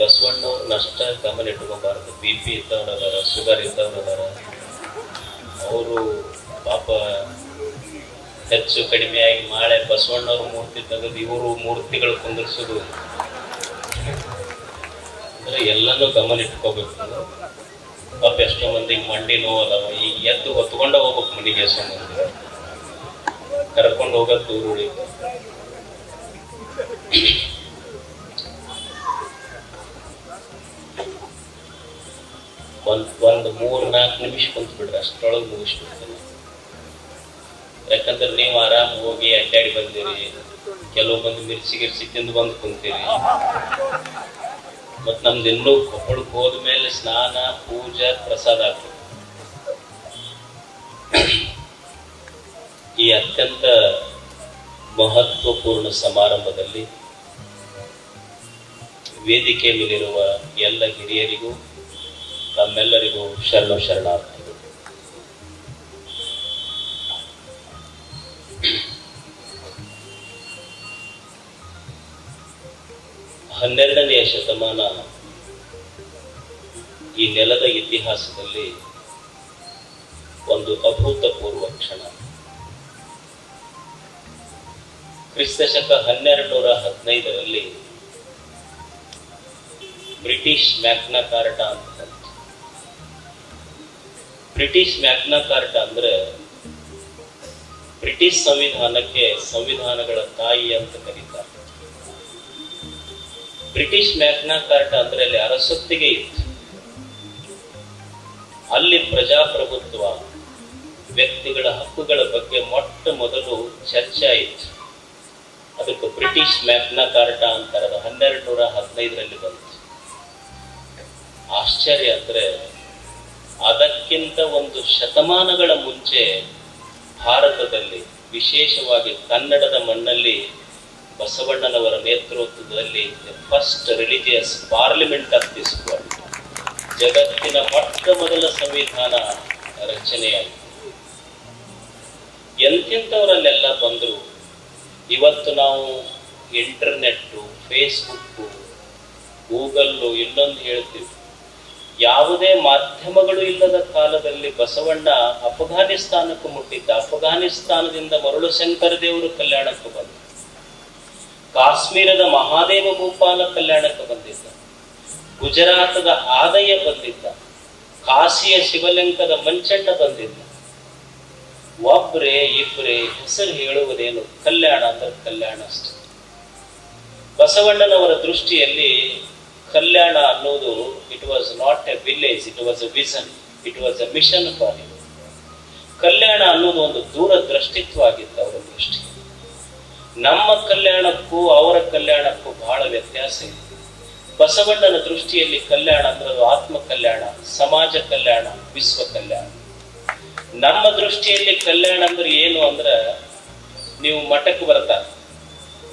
ಬಸವಣ್ಣವ್ರನ್ನ ನಷ್ಟ ಗಮನ ಇಟ್ಕೊಬಾರ್ದು. ಬಿ ಪಿ ಇದ್ದವ್ರು ಅದಾರ ಶುಗರ್ ಇದ್ದವ್ರು ಅದಾರ ಅವರು ಪಾಪ ಹೆಚ್ಚು ಕಡಿಮೆಯಾಗಿ ಮಾಳೆ ಬಸವಣ್ಣವ್ರ ಮೂರ್ತಿ ತೆಗೆದು ಇವರು ಮೂರ್ತಿಗಳು ಕುಂದಿರ್ಸೋದು. ಅಂದ್ರೆ ಎಲ್ಲನೂ ಗಮನ ಇಟ್ಕೋಬೇಕು. ಪಾಪ ಎಷ್ಟೋ ಮಂದಿಗೆ ಮಂಡಿ ನೋವು ಅದಾವ ಈಗ ಎದ್ದು ಹೊತ್ಕೊಂಡ ಹೋಗ್ಬೇಕು ಮನೆಗೆ ಮಂದಿ. ಕರ್ಕೊಂಡು ಹೋಗೋದು ದೂರ ಉಳಿತು ಒಂದ್ ಒಂದ್ ಮೂರ್ ನಾಲ್ಕು ನಿಮಿಷ ಕುಂತು ಬಿಡ್ರಿ, ಅಷ್ಟರೊಳಗೆ ಮುಗಿಸ್ಬಿಡ್ತೀನಿ. ಯಾಕಂದ್ರೆ ನೀವು ಆರಾಮ್ ಹೋಗಿ ಅಡ್ಡಾಡಿ ಬಂದಿರಿ, ಕೆಲವು ಮಂದಿ ಮಿರ್ಚಿ ಗಿರ್ಚಿ ತಿಂದು ಬಂದು ಕುಂತೀರಿ. ಮತ್ ನಮ್ದು ಇನ್ನೂ ಕೊಪ್ಪಳಕ್ಕೆ ಹೋದ್ಮೇಲೆ ಸ್ನಾನ, ಪೂಜಾ, ಪ್ರಸಾದ ಆಗ್ತದೆ. ಈ ಅತ್ಯಂತ ಮಹತ್ವಪೂರ್ಣ ಸಮಾರಂಭದಲ್ಲಿ ವೇದಿಕೆ ಮೇಲಿರುವ ಎಲ್ಲ ಹಿರಿಯರಿಗೂ ನಮ್ಮೆಲ್ಲರಿಗೂ ಶರಣ ಶರಣಾರ್ಥಿಗಳು ಹನ್ನೆರಡನೆಯ ಶತಮಾನ ಈ ನೆಲದ ಇತಿಹಾಸದಲ್ಲಿ ಒಂದು ಅಭೂತಪೂರ್ವ ಕ್ಷಣ ಕ್ರಿಸ್ತ ಶಕ ಹನ್ನೆರಡು ನೂರ ಹದಿನೈದರಲ್ಲಿ ಬ್ರಿಟಿಷ್ ಮ್ಯಾಗ್ನಾ ಕಾರ್ಟ ಅಂತ. ಬ್ರಿಟಿಷ್ ಮ್ಯಾಗ್ನಾ ಕಾರ್ಟ್ ಅಂದ್ರೆ ಬ್ರಿಟಿಷ್ ಸಂವಿಧಾನಕ್ಕೆ ಸಂವಿಧಾನಗಳ ತಾಯಿ ಅಂತ ಕರೀತಾರೆ. ಬ್ರಿಟಿಷ್ ಮ್ಯಾಗ್ನಾ ಕಾರ್ಟ್ ಅಂದ್ರೆ ಅಲ್ಲಿ ಅರಸೊತ್ತಿಗೆ ಇತ್ತು. ಅಲ್ಲಿ ಪ್ರಜಾಪ್ರಭುತ್ವ, ವ್ಯಕ್ತಿಗಳ ಹಕ್ಕುಗಳ ಬಗ್ಗೆ ಮೊಟ್ಟ ಮೊದಲು ಚರ್ಚೆ ಆಯಿತು. ಅದಕ್ಕೆ ಬ್ರಿಟಿಷ್ ಮ್ಯಾಗ್ನಾ ಕಾರ್ಟ ಅಂತಾರೆ ಅದು ಹನ್ನೆರಡು ನೂರ ಹದಿನೈದರಲ್ಲಿ ಬಂತು. ಆಶ್ಚರ್ಯ ಅಂದ್ರೆ ಅದಕ್ಕಿಂತ ಒಂದು ಶತಮಾನಗಳ ಮುಂಚೆ ಭಾರತದಲ್ಲಿ, ವಿಶೇಷವಾಗಿ ಕನ್ನಡದ ಮಣ್ಣಲ್ಲಿ ಬಸವಣ್ಣನವರ ನೇತೃತ್ವದಲ್ಲಿ first religious parliament of this ಜಗತ್ತಿನ ಮೊಟ್ಟ ಮೊದಲ ಸಂವಿಧಾನ ರಚನೆಯಾಯಿತು. ಎಂತೆಂಥವರಲ್ಲೆಲ್ಲ ಬಂದರು? ಇವತ್ತು ನಾವು ಇಂಟರ್ನೆಟ್ಟು ಫೇಸ್ಬುಕ್ಕು ಗೂಗಲ್ಲು ಇನ್ನೊಂದು ಹೇಳ್ತೀವಿ. ಯಾವುದೇ ಮಾಧ್ಯಮಗಳು ಇಲ್ಲದ ಕಾಲದಲ್ಲಿ ಬಸವಣ್ಣ ಅಫ್ಘಾನಿಸ್ತಾನಕ್ಕೂ ಮುಟ್ಟಿದ್ದ. ಅಫ್ಘಾನಿಸ್ತಾನದಿಂದ ಮರುಳು ಶಂಕರ ದೇವರು ಕಲ್ಯಾಣಕ್ಕೆ ಬಂದ. ಕಾಶ್ಮೀರದ ಮಹಾದೇವ ಭೂಪಾಲ ಕಲ್ಯಾಣಕ್ಕೆ ಬಂದಿದ್ದ. ಗುಜರಾತದ ಆದಯ ಬಂದಿದ್ದ. ಕಾಶಿಯ ಶಿವಲಿಂಗದ ಮಂಚಣ್ಣ ಬಂದಿದ್ದ. ಒಬ್ರೆ ಇಬ್ರೇ ಹೆಸರು ಹೇಳುವುದೇನು? ಕಲ್ಯಾಣ ಅಂದ್ರೆ ಕಲ್ಯಾಣ ಅಷ್ಟೇ. ಬಸವಣ್ಣನವರ ದೃಷ್ಟಿಯಲ್ಲಿ ಕಲ್ಯಾಣ ಅನ್ನೋದು it was not a village it was a vision it was a mission for you Kalyana ಅನ್ನೋದು ಒಂದು ದೂರದೃಷ್ಟಿತ್ವ ಆಗಿತ್ತು ಅವರ ದೃಷ್ಟಿ. ನಮ್ಮ ಕಲ್ಯಾಣಕ್ಕೂ, ಅವರ ಕಲ್ಯಾಣಕ್ಕೂ ಬಹಳ ವ್ಯತ್ಯಾಸ ಇದೆ. ಬಸವಣ್ಣನ ದೃಷ್ಟಿಯಲ್ಲಿ ಕಲ್ಯಾಣ ಅಂದ್ರೆ ಆತ್ಮ ಕಲ್ಯಾಣ, ಸಮಾಜ ಕಲ್ಯಾಣ, ವಿಶ್ವ ಕಲ್ಯಾಣ. ನಮ್ಮ ದೃಷ್ಟಿಯಲ್ಲಿ ಕಲ್ಯಾಣ ಅಂದ್ರೆ ಏನು ಅಂದ್ರೆ, ನೀವು ಮಠಕ್ಕೆ ಬರ್ತಾರೆ.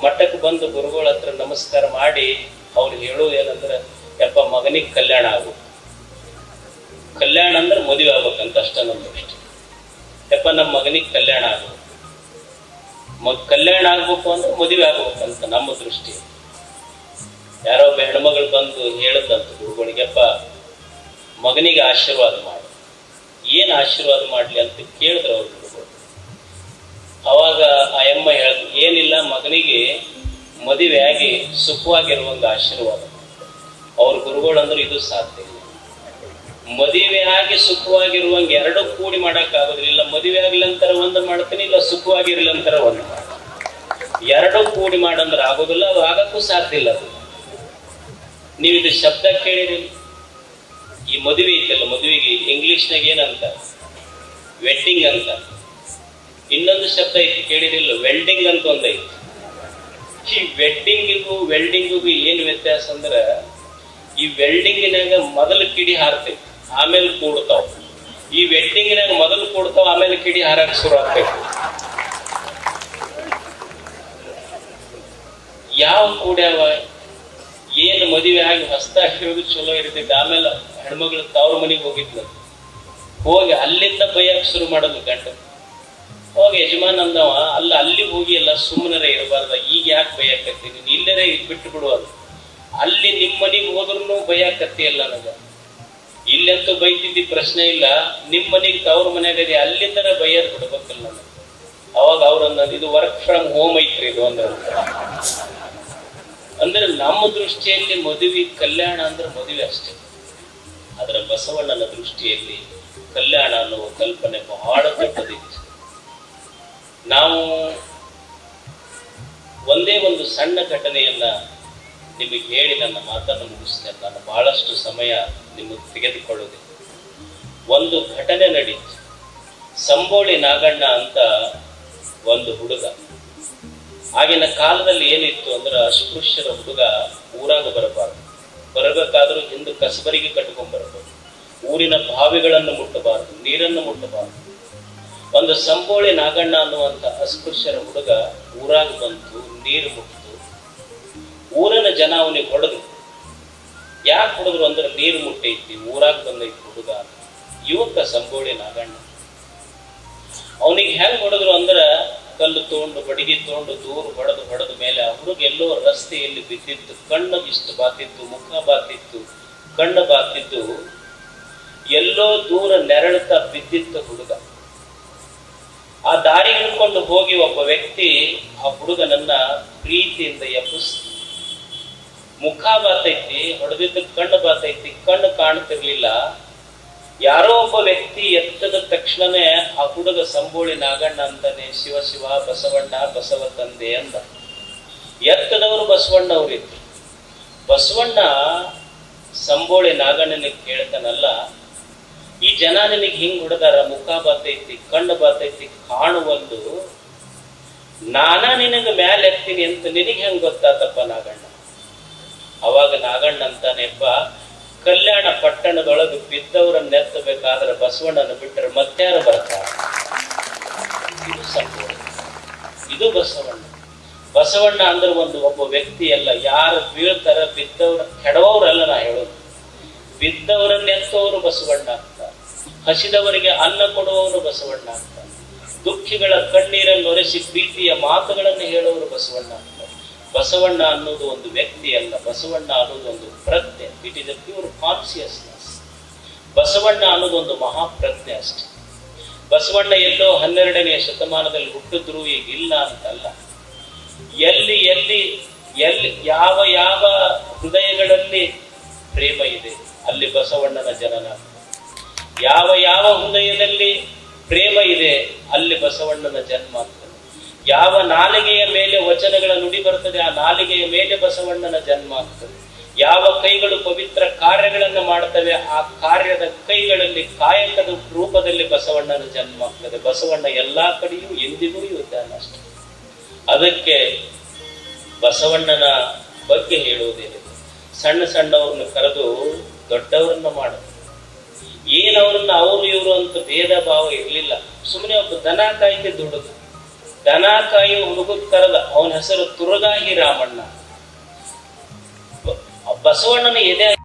ಮಠಕ್ಕೆ ಬಂದು ಗುರುಗಳ ಹತ್ರ ನಮಸ್ಕಾರ ಮಾಡಿ, ಅವ್ರು ಹೇಳೋದು ಏನಂದ್ರೆ, ಯಪ್ಪ ಮಗನಿಗೆ ಕಲ್ಯಾಣ ಆಗು. ಕಲ್ಯಾಣ ಅಂದ್ರೆ ಮದುವೆ ಆಗ್ಬೇಕಂತ ಅಷ್ಟ ನಮ್ಮ ದೃಷ್ಟಿ. ಯಪ್ಪ ನಮ್ಮ ಮಗನಿಗೆ ಕಲ್ಯಾಣ ಆಗು. ಮಗ ಕಲ್ಯಾಣ ಆಗ್ಬೇಕು ಅಂದ್ರೆ ಮದುವೆ ಆಗ್ಬೇಕಂತ ನಮ್ಮ ದೃಷ್ಟಿ. ಯಾರೋ ಒಬ್ಬ ಹೆಣ್ಮಗಳು ಬಂದು ಹೇಳದಂತ ಗುರುಗಳಿಗೆಪ್ಪ ಮಗನಿಗೆ ಆಶೀರ್ವಾದ ಮಾಡು. ಏನು ಆಶೀರ್ವಾದ ಮಾಡ್ಲಿ ಅಂತ ಕೇಳಿದ್ರು ಅವ್ರ ಅವಾಗ ಆ ಎಮ್ಮ ಹೇಳಿದ್ರು ಏನಿಲ್ಲ, ಮಗನಿಗೆ ಮದುವೆ ಆಗಿ ಸುಖವಾಗಿರುವಂಗ ಆಶೀರ್ವಾದ. ಅವ್ರ ಗುರುಗಳು ಅಂದ್ರೆ ಇದು ಸಾಧ್ಯ ಇಲ್ಲ. ಮದುವೆ ಆಗಿ ಸುಖವಾಗಿರುವಂಗ ಎರಡು ಕೂಡಿ ಮಾಡಕ್ ಆಗೋದಿಲ್ಲ. ಮದುವೆ ಆಗ್ಲಂತರ ಒಂದು ಮಾಡ್ತೀನಿ, ಇಲ್ಲ ಸುಖವಾಗಿರ್ಲಂತರ ಒಂದು ಎರಡು ಕೂಡಿ ಮಾಡಂದ್ರೆ ಆಗೋದಿಲ್ಲ, ಅದು ಆಗಕ್ಕೂ ಸಾಧ್ಯ ಇಲ್ಲ ಅದು. ನೀವು ಇದು ಶಬ್ದ ಕೇಳಿರಿ. ಈ ಮದುವೆ ಐತಲ್ಲ, ಮದುವೆಗೆ ಇಂಗ್ಲಿಷ್ನಾಗ ಏನಂತ? ವೆಡ್ಡಿಂಗ್ ಅಂತ. ಇನ್ನೊಂದು ಶಬ್ದ ಐತಿ ಕೇಳಿದಿಲ್ಲ ವೆಲ್ಡಿಂಗ್ ಅಂತ ಒಂದೈತಿ ಈ ವೆಡ್ಡಿಂಗಿಗೂ ವೆಲ್ಡಿಂಗಿಗೂ ಏನ್ ವ್ಯತ್ಯಾಸ ಅಂದ್ರ, ಈ ವೆಲ್ಡಿಂಗಿನಾಗ ಮೊದಲು ಕಿಡಿ ಹಾರತೈತಿ ಆಮೇಲೆ ಕೂಡ್ತಾವ. ಈ ವೆಡ್ಡಿಂಗಿನಾಗ ಮೊದಲು ಕೂಡ್ತಾವ, ಆಮೇಲೆ ಕಿಡಿ ಹಾರಕ್ ಶುರು ಆಗ್ತೈತಿ. ಯಾವ ಕೂಡ್ಯಾವ, ಏನು ಮದುವೆ ಆಗಿ ಹೊಸದಾಗಿ ಹೇಳೋದು ಚಲೋ ಇರ್ತೈತಿ. ಆಮೇಲೆ ಹೆಣ್ಮಗಳು ತವ್ರ ಮನೆಗೆ ಹೋಗಿದ್ಲು. ಹೋಗಿ ಅಲ್ಲಿಂದ ಬೈಯಕ್ ಶುರು ಮಾಡೋದು ಗಂಡ. ಹೋಗಿ ಯಜಮಾನ್ ಅಂದವ, ಅಲ್ಲ, ಅಲ್ಲಿ ಹೋಗಿ ಎಲ್ಲ ಸುಮ್ಮನೆ ಇರಬಾರ್ದ, ಈಗ ಯಾಕೆ ಬೈಯಕತ್ತೀನಿ ಇಲ್ಲರೇ ಬಿಟ್ಟು ಬಿಡುವುದು ಅಲ್ಲಿ ನಿಮ್ಮ ಮನೆಗೆ ಹೋದ್ರೂ ಭಯಕತ್ತಿಯಲ್ಲ ನನಗ ಇಲ್ಲಂತೂ ಬೈತಿದ್ದಿ ಪ್ರಶ್ನೆ ಇಲ್ಲ, ನಿಮ್ಮ ಮನೆಗೆ ತವ್ರ ಮನೆಯಾಗದೆ ಅಲ್ಲಿಂದರ ಬೈಯರ್ ಬಿಡ್ಬೇಕಲ್ಲ ನನಗೆ ಅವಾಗ ಅವ್ರನ್ನ ಇದು ವರ್ಕ್ ಫ್ರಮ್ ಹೋಮ್ ಐತ್ರಿ ಇದು ಅಂದ್ರೆ. ಅಂದ್ರೆ ನಮ್ಮ ದೃಷ್ಟಿಯಲ್ಲಿ ಮದುವೆ, ಕಲ್ಯಾಣ ಅಂದ್ರೆ ಮದುವೆ ಅಷ್ಟೇ. ಅದರ ಬಸವಣ್ಣನ ದೃಷ್ಟಿಯಲ್ಲಿ ಕಲ್ಯಾಣ ಅನ್ನುವ ಕಲ್ಪನೆ ಬಹಳ ದೊಡ್ಡದಿತ್ತು. ನಾವು ಒಂದೇ ಒಂದು ಸಣ್ಣ ಘಟನೆಯನ್ನ ನಿಮಗೆ ಹೇಳಿ ನನ್ನ ಮಾತನ್ನು ಮುಗಿಸ್ತೇನೆ ನಾನು ಬಹಳಷ್ಟು ಸಮಯ ನಿಮಗೆ ತೆಗೆದುಕೊಳ್ಳುವುದಿಲ್ಲ ಒಂದು ಘಟನೆ ನಡೀತು. ಸಂಬೋಳಿ ನಾಗಣ್ಣ ಅಂತ ಒಂದು ಹುಡುಗ. ಆಗಿನ ಕಾಲದಲ್ಲಿ ಏನಿತ್ತು ಅಂದ್ರೆ ಅಸ್ಪೃಶ್ಯರ ಹುಡುಗ ಊರಾಗ ಬರಬಾರದು. ಬರಬೇಕಾದ್ರೂ ಹಿಂದೆ ಕಸಬರಿಗೆ ಕಟ್ಕೊಂಡ್ ಬರಬೇಕು ಊರಿನ ಬಾವಿಗಳನ್ನು ಮುಟ್ಟಬಾರದು, ನೀರನ್ನು ಮುಟ್ಟಬಾರದು. ಒಂದು ಸಂಬೋಳಿ ನಾಗಣ್ಣ ಅನ್ನುವಂತ ಅಸ್ಪೃಶ್ಯರ ಹುಡುಗ ಊರಾಗ ಬಂತು, ನೀರು ಮುಟ್ಟಿತು ಊರಿನ ಜನ ಅವನಿಗೆ ಹೊಡೆದ್ರು. ಯಾಕೆ ಹೊಡೆದ್ರು ಅಂದ್ರೆ ನೀರು ಮುಟ್ಟೈತಿ, ಊರಾಗ ಬಂದೈತಿ ಹುಡುಗ. ಯುವಕ ಸಂಬೋಳಿ ನಾಗಣ್ಣ. ಅವನಿಗೆ ಹೆಂಗ್ ಹೊಡೆದ್ರು ಅಂದ್ರ ಕಲ್ಲು ತೊಗೊಂಡು, ಬಡಿಗೆ ತೊಗೊಂಡು ದೂರ ಹೊಡೆದು ಹೊಡೆದ ಮೇಲೆ ಎಲ್ಲೋ ರಸ್ತೆಯಲ್ಲಿ ಬಿದ್ದಿತ್ತು, ಕಣ್ಣು ಇಷ್ಟು ಬಾತಿತ್ತು, ಮುಖ ಬಾತಿತ್ತು, ಕಣ್ಣು ಬಾತಿದ್ದು ಎಲ್ಲೋ ದೂರ ನೆರಳುತ್ತಾ ಬಿದ್ದಿತ್ತು ಹುಡುಗ. ಆ ದಾರಿ ಹಿಡ್ಕೊಂಡು ಹೋಗಿ ಒಬ್ಬ ವ್ಯಕ್ತಿ ಆ ಹುಡುಗನನ್ನ ಪ್ರೀತಿಯಿಂದ ಎಬ್ಬಿಸ್ ಮುಖ ಬಾತೈತಿ ಹೊಡೆದಿದ್ದ ಕಣ್ಣು ಬಾತೈತಿ ಕಣ್ಣು ಕಾಣ್ತಿರ್ಲಿಲ್ಲ. ಯಾರೋ ಒಬ್ಬ ವ್ಯಕ್ತಿ ಎತ್ತದ ತಕ್ಷಣನೇ ಆ ಹುಡುಗ ಸಂಬೋಳಿ ನಾಗಣ್ಣ ಅಂತಾನೆ ಶಿವ ಶಿವ, ಬಸವಣ್ಣ, ಬಸವ ತಂದೆ ಅಂದ. ಎತ್ತದವರು ಬಸವಣ್ಣ ಅವರಿದ್ರು. ಬಸವಣ್ಣ ಸಂಬೋಳಿ ನಾಗಣ್ಣನಿಗೆ ಕೇಳ್ತಾನಲ್ಲ ಈ ಜನ ನಿನಗೆ ಹಿಂಗ್ ಹೊಡೆದಾರ ಮುಖ ಬರ್ತೈತಿ, ಕಣ್ಣು ಬರ್ತೈತಿ, ಕಾಣುವಲ್ದು, ನಾನ ನಿನಗ ಮ್ಯಾಲೆ ಎತ್ತೀನಿ ಅಂತ ನಿನಗೆ ಹೆಂಗ್ ಗೊತ್ತಾತಪ್ಪ ನಾಗಣ್ಣ? ಅವಾಗ ನಾಗಣ್ಣ ಅಂತಾನೆಪ್ಪ ಕಲ್ಯಾಣ ಪಟ್ಟಣದೊಳಗೆ ಬಿದ್ದವರನ್ನ ಎತ್ತಬೇಕಾದ್ರೆ ಬಸವಣ್ಣನ ಬಿಟ್ಟರೆ ಮತ್ತಾರು ಬರ್ತಾರೆ ಇದು ಸಂಪೂರ್ಣ ಇದು ಬಸವಣ್ಣ. ಬಸವಣ್ಣ ಅಂದ್ರೆ ಒಂದು ಒಬ್ಬ ವ್ಯಕ್ತಿ ಅಲ್ಲ ಯಾರು ಬೀಳ್ತಾರ, ಬಿದ್ದವ್ರ, ಕೆಡವವ್ರಲ್ಲ ನಾ ಹೇಳೋದು. ಬಿದ್ದವರನ್ನ ಎತ್ತುವವರು ಬಸವಣ್ಣ. ಹಸಿದವರಿಗೆ ಅನ್ನ ಕೊಡುವವರು ಬಸವಣ್ಣ ಅಂತ. ದುಃಖಿಗಳ ಕಣ್ಣೀರನ್ನು ಒರೆಸಿ ಪ್ರೀತಿಯ ಮಾತುಗಳನ್ನು ಹೇಳುವವರು ಬಸವಣ್ಣ ಅಂತ. ಬಸವಣ್ಣ ಅನ್ನೋದು ಒಂದು ವ್ಯಕ್ತಿ ಅಲ್ಲ, ಬಸವಣ್ಣ ಅನ್ನೋದು ಒಂದು ಪ್ರಜ್ಞೆ. It is a pure consciousness Basavanna ಅನ್ನೋದು ಒಂದು ಮಹಾಪ್ರಜ್ಞೆ ಅಷ್ಟೆ. ಬಸವಣ್ಣ ಎಲ್ಲೋ ಹನ್ನೆರಡನೆಯ ಶತಮಾನದಲ್ಲಿ ಹುಟ್ಟಿದ್ರು ಈಗ ಇಲ್ಲ ಅಂತಲ್ಲ. ಎಲ್ಲಿ ಎಲ್ಲಿ ಎಲ್ಲಿ, ಯಾವ ಯಾವ ಹೃದಯಗಳಲ್ಲಿ ಪ್ರೇಮ ಇದೆ, ಅಲ್ಲಿ ಬಸವಣ್ಣನ ಜನನ. ಯಾವ ಯಾವ ಹೃದಯದಲ್ಲಿ ಪ್ರೇಮ ಇದೆ, ಅಲ್ಲಿ ಬಸವಣ್ಣನ ಜನ್ಮ ಆಗ್ತದೆ. ಯಾವ ನಾಲಿಗೆಯ ಮೇಲೆ ವಚನಗಳ ನುಡಿ ಬರ್ತದೆ, ಆ ನಾಲಿಗೆಯ ಮೇಲೆ ಬಸವಣ್ಣನ ಜನ್ಮ ಆಗ್ತದೆ. ಯಾವ ಕೈಗಳು ಪವಿತ್ರ ಕಾರ್ಯಗಳನ್ನು ಮಾಡ್ತವೆ, ಆ ಕಾರ್ಯದ ಕೈಗಳಲ್ಲಿ ಕಾಯಕದ ರೂಪದಲ್ಲಿ ಬಸವಣ್ಣನ ಜನ್ಮ ಆಗ್ತದೆ. ಬಸವಣ್ಣ ಎಲ್ಲಾ ಕಡೆಯೂ ಎಂದಿಗೂ ಇದ್ದಾನೆ ಅಷ್ಟೆ ಅದಕ್ಕೆ ಬಸವಣ್ಣನ ಬಗ್ಗೆ ಹೇಳುವುದೇನಿದೆ ಸಣ್ಣ ಸಣ್ಣವ್ರನ್ನ ಕರೆದು ದೊಡ್ಡವರನ್ನ ಏನವ್ರನ್ನ ಅವರು ಇವರು ಅಂತ ಭೇದ ಭಾವ ಇರಲಿಲ್ಲ. ಸುಮ್ಮನೆ ಒಬ್ಬ ದನ ಕಾಯಿಗೆ ದುಡುಗ ದನ ಕಾಯಿ ಹುಡುಗದ ಕರೆದ, ಅವನ ಹೆಸರು ತುರಗಾಹಿ ರಾಮಣ್ಣ. ಬಸವಣ್ಣನ ಎದೆ